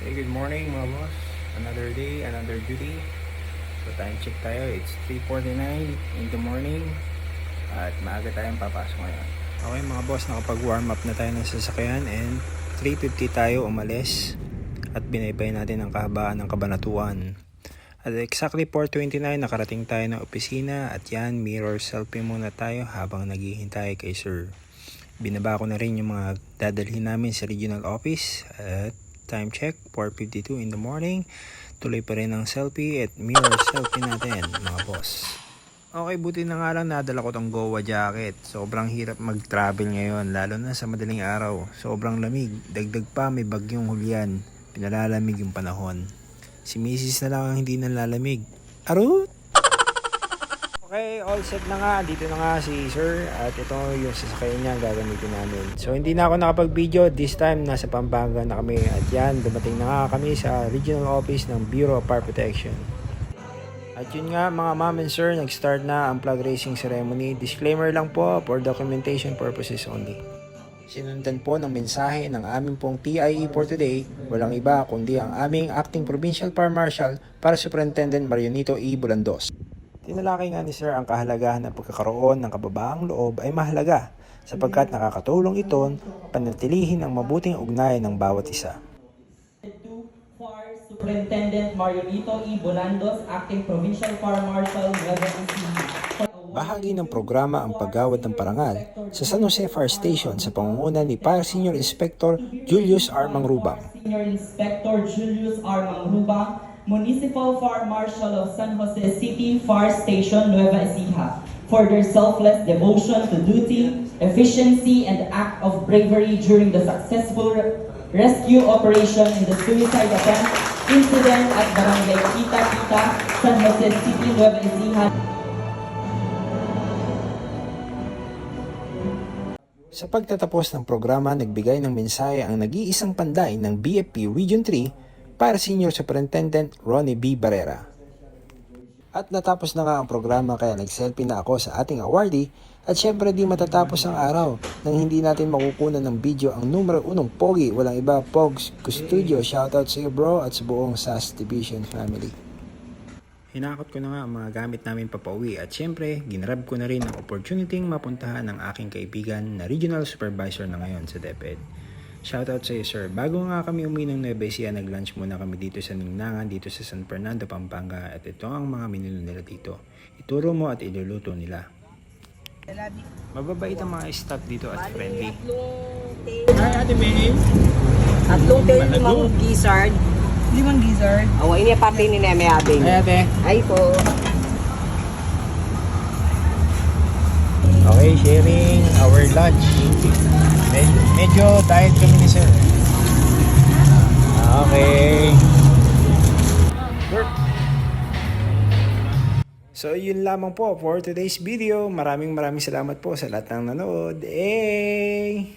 Hey, good morning mga boss. Another day, another duty. So time check tayo, it's 3.49 in the morning. At maaga tayong papasok ngayon. Okay mga boss, nakapag warm up na tayo ng sasakyan and 3.50 tayo umalis. At binaybay natin ang kahabaan ng kabanatuan. At exactly 4.29 nakarating tayo ng opisina at yan mirror selfie muna tayo habang naghihintay kay sir. Binaba ko na rin yung mga dadalhin namin sa regional office at time check 4.52 in the morning. Tuloy pa rin ang selfie at mirror selfie natin mga boss. Okay, buti na nga lang nadala ko tong Goa jacket. Sobrang hirap mag-travel ngayon, lalo na sa madaling araw. Sobrang lamig. Dagdag pa, may bagyong hulyan. Pinalalamig yung panahon. Si Mrs. na lang ang hindi nalalamig. Arut! Okay, all set na nga. Dito na nga si Sir at ito yung sasakyan niya gagamitin namin. So hindi na ako nakapag-video. This time nasa Pampanga na kami at yan, dumating na nga kami sa regional office ng Bureau of Fire Protection. At yun nga mga ma'am and sir, nag-start na ang flag raising ceremony. Disclaimer lang po for documentation purposes only. Sinundan po ng mensahe ng aming pong PIE for today, walang iba kundi ang aming Acting Provincial Fire Marshal para Superintendent Marionito E. Bulandos. Tinalakay nga ni Sir ang kahalagahan ng pagkakaroon ng kababaang loob ay mahalaga sapagkat nakakatulong ito panatilihin ang mabuting ugnayan ng bawat isa. Superintendent E. Bolandos, Acting Provincial Fire Marshal, Nueva Ecija. Bahagi ng programa ang paggawad ng parangal sa San Jose Fire Station sa pangunguna ni Fire Senior Inspector Julius R. Mangrubang. Senior Inspector Julius R. Mangrubang, Municipal Fire Marshal of San Jose City Fire Station, Nueva Ecija, for their selfless devotion to duty, efficiency, and act of bravery during the successful re- rescue operation in the suicide attempt incident at Barangay Kita Kita, San Jose City, Nueva Ecija, Sa pagtatapos ng programa, nagbigay ng mensahe ang nag-iisang panday ng BFP Region 3 para Senior Superintendent Ronnie B. Barrera. At natapos na nga ang programa kaya nag-selfie na ako sa ating awardee at syempre di matatapos ang araw nang hindi natin makukunan ng video ang numero unong Pogi, walang iba, Pogs Custodio. Shoutout sa iyo bro at sa buong SAS Division family. Hinakot ko na nga ang mga gamit namin papauwi at syempre, ginrab ko na rin ang opportunity mapuntahan ng aking kaibigan na regional supervisor na ngayon sa DepEd. Shoutout sa iyo sir. Bago nga kami umuwi ng Nueva Ecija, nag-lunch muna kami dito sa Ningnangan, dito sa San Fernando, Pampanga at ito ang mga minuno nila dito. Ituro mo at iluluto nila. Mababait ang mga staff dito at friendly. Hi, Ate May. Tatlong tail, limang gizzard. Limang gizzard. Oh, ini pati ni Neme Abing. Hi, Ate. Ay po. Okay, sharing our lunch. Medyo, medyo diet kami ni sir. Okay. So yun lamang po for today's video. Maraming maraming salamat po sa lahat ng nanood. Hey!